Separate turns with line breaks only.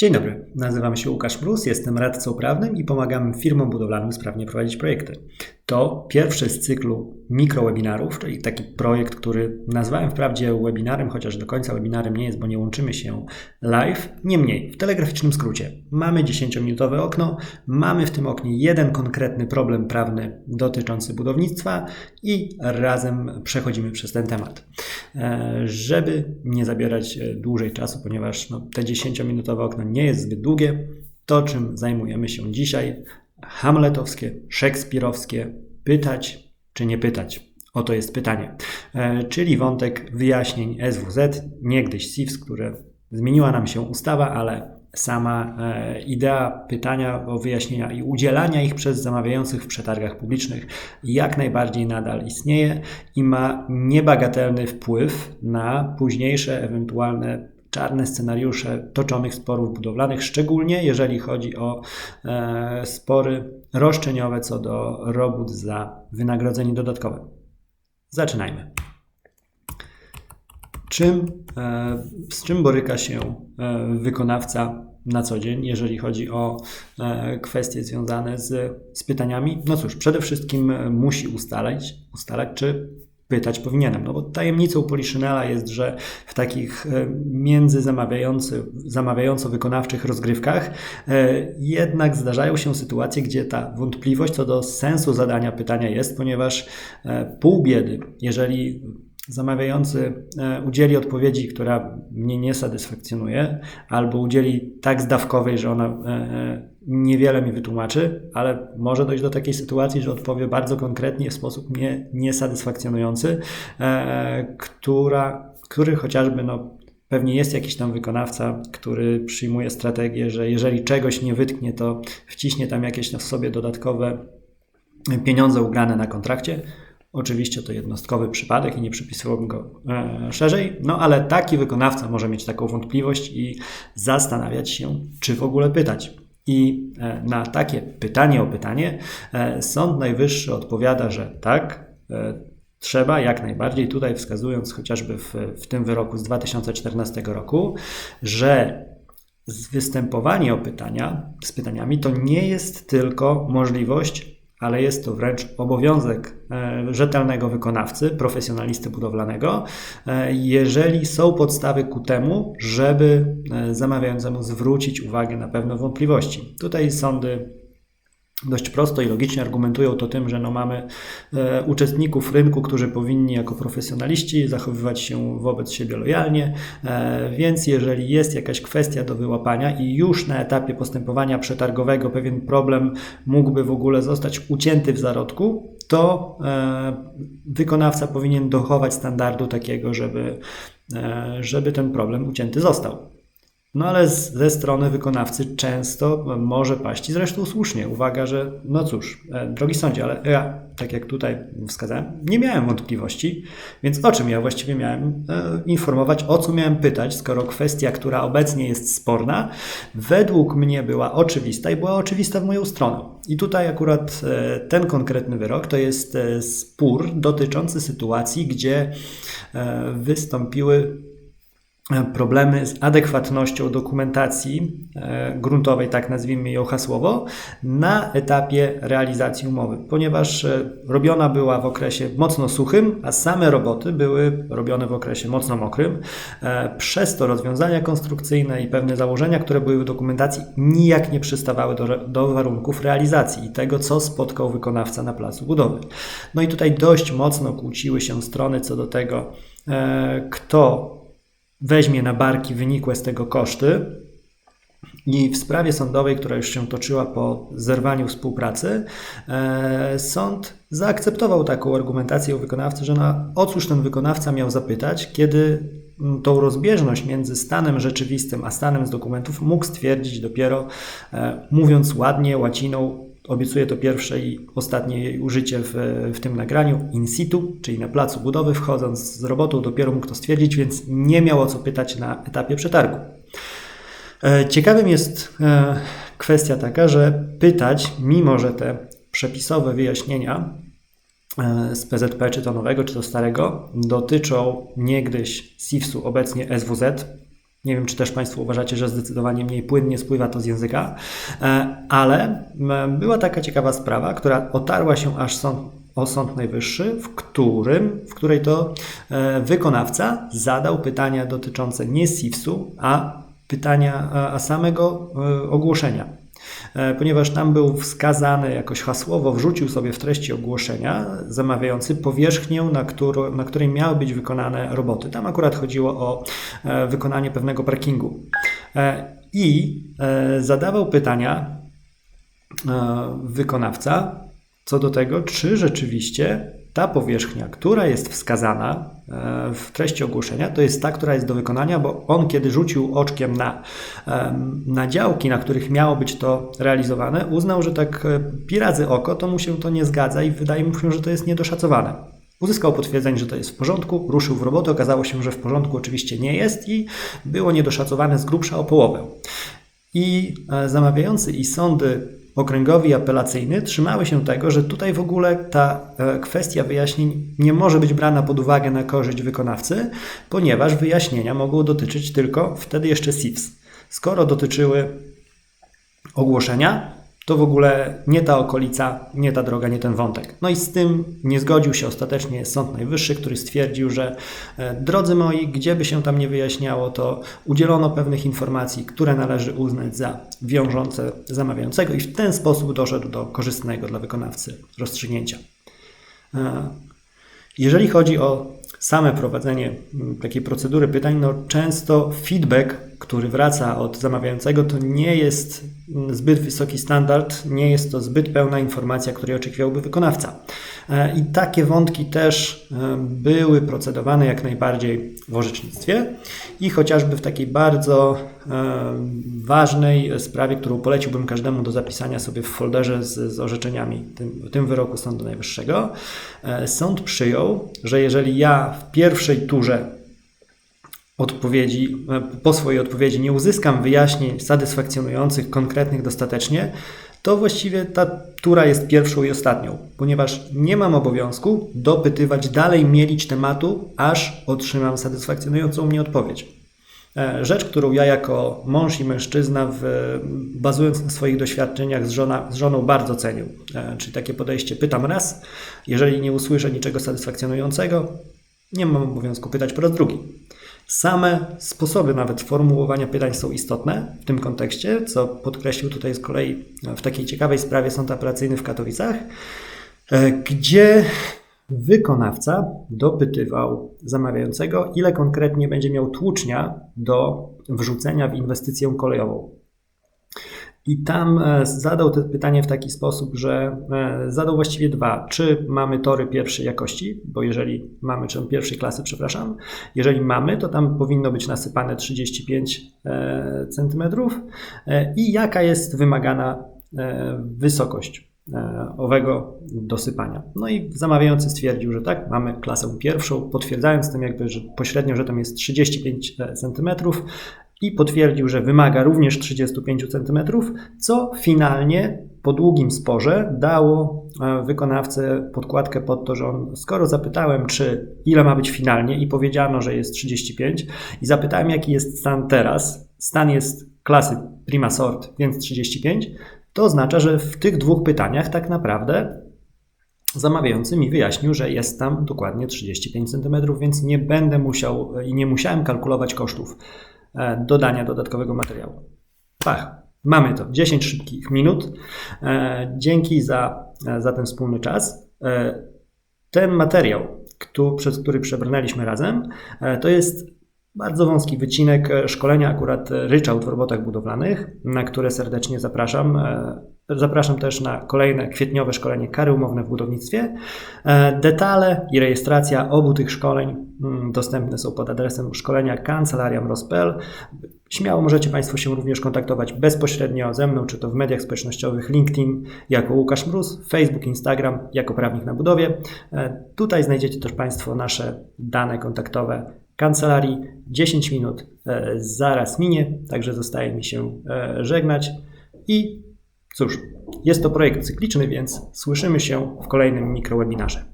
Dzień dobry, nazywam się Łukasz Prus, jestem radcą prawnym i pomagam firmom budowlanym sprawnie prowadzić projekty. To pierwszy z cyklu mikrowebinarów, czyli taki projekt, który nazwałem wprawdzie webinarem, chociaż do końca webinarem nie jest, bo nie łączymy się live. Niemniej, w telegraficznym skrócie, mamy 10-minutowe okno, mamy w tym oknie jeden konkretny problem prawny dotyczący budownictwa i razem przechodzimy przez ten temat. E, żeby nie zabierać e, dłużej czasu, ponieważ no, te 10-minutowe okno nie jest zbyt długie, to czym zajmujemy się dzisiaj, hamletowskie, szekspirowskie, pytać czy nie pytać. Oto jest pytanie. E, czyli wątek wyjaśnień SWZ, niegdyś SIFS, które zmieniła nam się ustawa, ale sama e, idea pytania o wyjaśnienia i udzielania ich przez zamawiających w przetargach publicznych jak najbardziej nadal istnieje i ma niebagatelny wpływ na późniejsze ewentualne czarne scenariusze toczonych sporów budowlanych, szczególnie jeżeli chodzi o e, spory roszczeniowe co do robót za wynagrodzenie dodatkowe. Zaczynajmy. Czym, e, z czym boryka się e, wykonawca na co dzień, jeżeli chodzi o e, kwestie związane z, z pytaniami? No cóż, przede wszystkim musi ustalać, ustalać, czy pytać powinienem. No bo tajemnicą Poliszynela jest, że w takich e, między zamawiająco-wykonawczych rozgrywkach e, jednak zdarzają się sytuacje, gdzie ta wątpliwość co do sensu zadania pytania jest, ponieważ e, pół biedy, jeżeli zamawiający udzieli odpowiedzi, która mnie nie satysfakcjonuje, albo udzieli tak zdawkowej, że ona niewiele mi wytłumaczy, ale może dojść do takiej sytuacji, że odpowie bardzo konkretnie w sposób nie, niesatysfakcjonujący, e, która, który chociażby no, pewnie jest jakiś tam wykonawca, który przyjmuje strategię, że jeżeli czegoś nie wytknie, to wciśnie tam jakieś na sobie dodatkowe pieniądze ugrane na kontrakcie. Oczywiście to jednostkowy przypadek i nie przypisywałbym go e, szerzej, no ale taki wykonawca może mieć taką wątpliwość i zastanawiać się, czy w ogóle pytać. I e, na takie pytanie o pytanie e, Sąd Najwyższy odpowiada, że tak, e, trzeba jak najbardziej, tutaj wskazując chociażby w, w tym wyroku z 2014 roku, że występowanie o pytania z pytaniami to nie jest tylko możliwość ale jest to wręcz obowiązek e, rzetelnego wykonawcy, profesjonalisty budowlanego, e, jeżeli są podstawy ku temu, żeby e, zamawiającemu zwrócić uwagę na pewne wątpliwości. Tutaj sądy dość prosto i logicznie argumentują to tym, że no mamy e, uczestników rynku, którzy powinni jako profesjonaliści zachowywać się wobec siebie lojalnie, e, więc jeżeli jest jakaś kwestia do wyłapania i już na etapie postępowania przetargowego pewien problem mógłby w ogóle zostać ucięty w zarodku, to e, wykonawca powinien dochować standardu takiego, żeby, e, żeby ten problem ucięty został. No ale z, ze strony wykonawcy często może paść i zresztą słusznie. Uwaga, że no cóż, e, drogi sądzie, ale ja, tak jak tutaj wskazałem, nie miałem wątpliwości, więc o czym ja właściwie miałem e, informować, o co miałem pytać, skoro kwestia, która obecnie jest sporna, według mnie była oczywista i była oczywista w moją stronę. I tutaj akurat e, ten konkretny wyrok to jest e, spór dotyczący sytuacji, gdzie e, wystąpiły problemy z adekwatnością dokumentacji e, gruntowej, tak nazwijmy ją hasłowo, na etapie realizacji umowy, ponieważ e, robiona była w okresie mocno suchym, a same roboty były robione w okresie mocno mokrym. E, przez to rozwiązania konstrukcyjne i pewne założenia, które były w dokumentacji, nijak nie przystawały do, do warunków realizacji i tego, co spotkał wykonawca na placu budowy. No i tutaj dość mocno kłóciły się strony co do tego, kto weźmie na barki wynikłe z tego koszty. I w sprawie sądowej, która już się toczyła po zerwaniu współpracy, e, sąd zaakceptował taką argumentację u wykonawcy, że na, o cóż ten wykonawca miał zapytać, kiedy tą rozbieżność między stanem rzeczywistym a stanem z dokumentów mógł stwierdzić dopiero, e, mówiąc ładnie, łaciną, Obiecuję to pierwsze i ostatnie użycie w, w tym nagraniu in situ, czyli na placu budowy, wchodząc z robotą, dopiero mógł to stwierdzić, więc nie miał o co pytać na etapie przetargu. E, ciekawym jest e, kwestia taka, że pytać, mimo że te przepisowe wyjaśnienia e, z PZP, czy to nowego, czy to starego, dotyczą niegdyś SIFS-u, obecnie SWZ, Nie wiem, czy też Państwo uważacie, że zdecydowanie mniej płynnie spływa to z języka, e, ale była taka ciekawa sprawa, która otarła się aż sąd, o Sąd Najwyższy, w którym, w której to e, wykonawca zadał pytania dotyczące nie SIFS-u, a pytania, a samego e, ogłoszenia. E, ponieważ tam był wskazany jakoś hasłowo, wrzucił sobie w treści ogłoszenia zamawiający powierzchnię, na, którą, na której miały być wykonane roboty. Tam akurat chodziło o e, wykonanie pewnego parkingu. E, I zadawał pytania wykonawca co do tego, czy rzeczywiście ta powierzchnia, która jest wskazana e, w treści ogłoszenia, to jest ta, która jest do wykonania, bo on, kiedy rzucił oczkiem na, na działki, na których miało być to realizowane, uznał, że tak e, pirazy oko, to mu się to nie zgadza i wydaje mu się, że to jest niedoszacowane. Uzyskał potwierdzenie, że to jest w porządku, ruszył w robotę, okazało się, że w porządku oczywiście nie jest i było niedoszacowane z grubsza o połowę. I e, zamawiający i sądy okręgowy i apelacyjny trzymały się tego, że tutaj w ogóle ta e, kwestia wyjaśnień nie może być brana pod uwagę na korzyść wykonawcy, ponieważ wyjaśnienia mogą dotyczyć tylko wtedy jeszcze SIFS. Skoro dotyczyły ogłoszenia, to w ogóle nie ta okolica, nie ta droga, nie ten wątek. No i z tym nie zgodził się ostatecznie Sąd Najwyższy, który stwierdził, że e, drodzy moi, gdzie by się tam nie wyjaśniało, to udzielono pewnych informacji, które należy uznać za wiążące zamawiającego i w ten sposób doszedł do korzystnego dla wykonawcy rozstrzygnięcia. E, jeżeli chodzi o same prowadzenie takiej procedury pytań, no często feedback, który wraca od zamawiającego, to nie jest zbyt wysoki standard, nie jest to zbyt pełna informacja, której oczekiwałby wykonawca. E, I takie wątki też e, były procedowane jak najbardziej w orzecznictwie i chociażby w takiej bardzo e, ważnej sprawie, którą poleciłbym każdemu do zapisania sobie w folderze z, z orzeczeniami tym, tym wyroku Sądu Najwyższego, sąd przyjął, że jeżeli ja w pierwszej turze odpowiedzi, po swojej odpowiedzi nie uzyskam wyjaśnień satysfakcjonujących, konkretnych dostatecznie, to właściwie ta tura jest pierwszą i ostatnią, ponieważ nie mam obowiązku dopytywać dalej, mielić tematu, aż otrzymam satysfakcjonującą mnie odpowiedź. E, rzecz, którą ja jako mąż i mężczyzna, w, bazując na swoich doświadczeniach z, żona, z żoną, bardzo cenił. E, czyli takie podejście: pytam raz, jeżeli nie usłyszę niczego satysfakcjonującego, nie mam obowiązku pytać po raz drugi. Same sposoby nawet formułowania pytań są istotne w tym kontekście, co podkreślił tutaj z kolei w takiej ciekawej sprawie sąd apelacyjny w Katowicach, e, gdzie wykonawca dopytywał zamawiającego, ile konkretnie będzie miał tłucznia do wrzucenia w inwestycję kolejową. I tam e, zadał to pytanie w taki sposób, że e, zadał właściwie dwa. Czy mamy tory pierwszej jakości? Bo jeżeli mamy, czy pierwszej klasy, przepraszam, jeżeli mamy, to tam powinno być nasypane 35 e, cm. I jaka jest wymagana wysokość owego dosypania. No i zamawiający stwierdził, że tak, mamy klasę pierwszą, potwierdzając tym jakby, że pośrednio, że tam jest 35 cm, i potwierdził, że wymaga również 35 cm, co finalnie po długim sporze dało e, wykonawcę podkładkę pod to, że on, skoro zapytałem, czy ile ma być finalnie i powiedziano, że jest 35 i zapytałem, jaki jest stan teraz, stan jest klasy prima sort, więc 35, to oznacza, że w tych dwóch pytaniach tak naprawdę zamawiający mi wyjaśnił, że jest tam dokładnie 35 cm, więc nie będę musiał i nie musiałem kalkulować kosztów. E, dodania dodatkowego materiału. Pach, mamy to. 10 szybkich minut. E, dzięki za, e, za ten wspólny czas. Ten materiał, przez który przebrnęliśmy razem, to jest bardzo wąski wycinek szkolenia akurat ryczałt w robotach budowlanych, na które serdecznie zapraszam. Zapraszam też na kolejne kwietniowe szkolenie kary umowne w budownictwie. E, detale i rejestracja obu tych szkoleń mm, dostępne są pod adresem szkolenia kancelariam.pl. Śmiało możecie Państwo się również kontaktować bezpośrednio ze mną, czy to w mediach społecznościowych LinkedIn jako Łukasz Mróz, Facebook, Instagram jako prawnik na budowie. E, tutaj znajdziecie też Państwo nasze dane kontaktowe kancelarii. 10 minut e, zaraz minie, także zostaje mi się żegnać i Cóż, jest to projekt cykliczny, więc słyszymy się w kolejnym mikrowebinarze.